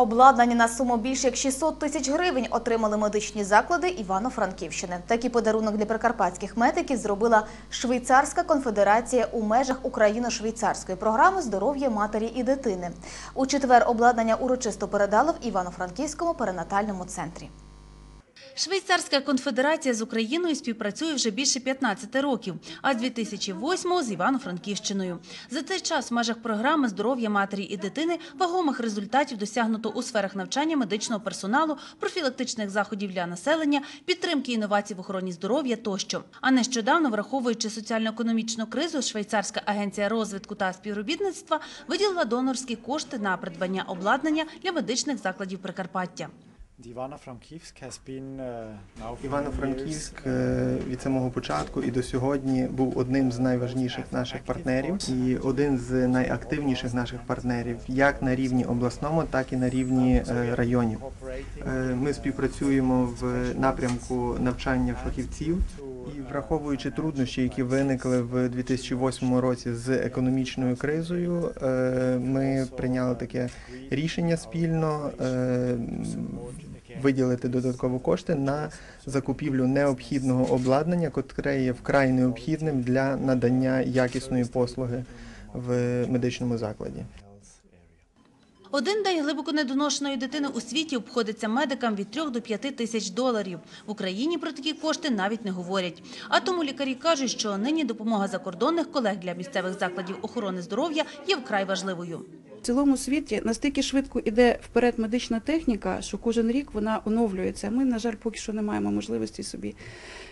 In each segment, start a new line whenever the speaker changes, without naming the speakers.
Обладнання на суму більше як 600 тисяч гривень отримали медичні заклади Івано-Франківщини. Такий подарунок для прикарпатських медиків зробила Швейцарська конфедерація у межах Україно-швейцарської програми здоров'я матері і дитини. У четвер обладнання урочисто передали в Івано-Франківському перинатальному центрі.
Швейцарська конфедерація з Україною співпрацює вже більше 15 років, а з 2008-го з Івано-Франківщиною. За цей час в межах програми здоров'я матері і дитини вагомих результатів досягнуто у сферах навчання медичного персоналу, профілактичних заходів для населення, підтримки інновацій в охороні здоров'я тощо. А нещодавно, враховуючи соціально-економічну кризу, Швейцарська агенція розвитку та співробітництва виділила донорські кошти на придбання обладнання для медичних закладів Прикарпаття.
Івано-Франківськ uh, for
Івано-Франківськ е, від самого початку і до сьогодні був одним з найважніших наших партнерів і один з найактивніших наших партнерів, як на рівні обласному, так і на рівні е, районів. Е, Ми співпрацюємо в напрямку навчання фахівців. І враховуючи труднощі, які виникли в 2008 році з економічною кризою, е, ми прийняли таке рішення спільно е, виділити додатково кошти на закупівлю необхідного обладнання, котре є вкрай необхідним для надання якісної послуги в медичному закладі.
Один день глибоко недоношеної дитини у світі обходиться медикам від 3 до 5 тисяч доларів. В Україні про такі кошти навіть не говорять. А тому лікарі кажуть, що нині допомога закордонних колег для місцевих закладів охорони здоров'я є вкрай важливою.
Цілому світі настільки швидко йде вперед медична техніка, що кожен рік вона оновлюється. Ми, на жаль, поки що не маємо можливості собі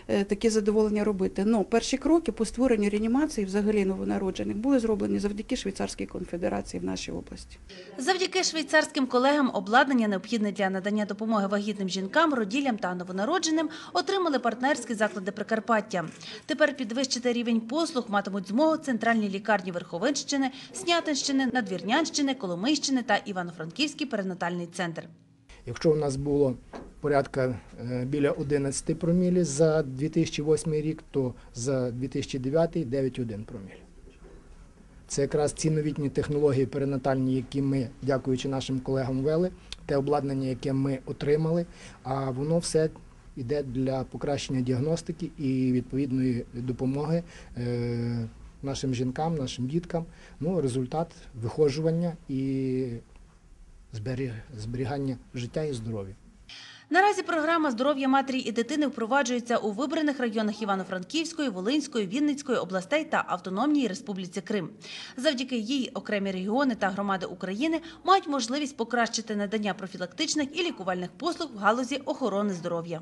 е, таке задоволення робити. Но перші кроки по створенню реанімації, взагалі новонароджених, були зроблені завдяки Швейцарській конфедерації в нашій області.
Завдяки швейцарським колегам обладнання, необхідне для надання допомоги вагітним жінкам, роділям та новонародженим, отримали партнерські заклади Прикарпаття. Тепер підвищити рівень послуг матимуть змогу центральні лікарні Верховинщини, Снятинщини, Надвірнянщини, Коломийщини та Івано-Франківський перинатальний центр.
Якщо у нас було порядка е, біля 11 промілі за 2008 рік, то за 2009 9,1 проміль. Це якраз ці новітні технології перинатальні, які ми, дякуючи нашим колегам, ввели, те обладнання, яке ми отримали, а воно все йде для покращення діагностики і відповідної допомоги е, нашим жінкам, нашим діткам. Ну, результат виходжування і зберігання життя і здоров'я.
Наразі програма здоров'я матері і дитини впроваджується у вибраних районах Івано-Франківської, Волинської, Вінницької областей та Автономній Республіці Крим. Завдяки їй окремі регіони та громади України мають можливість покращити надання профілактичних і лікувальних послуг в галузі охорони здоров'я.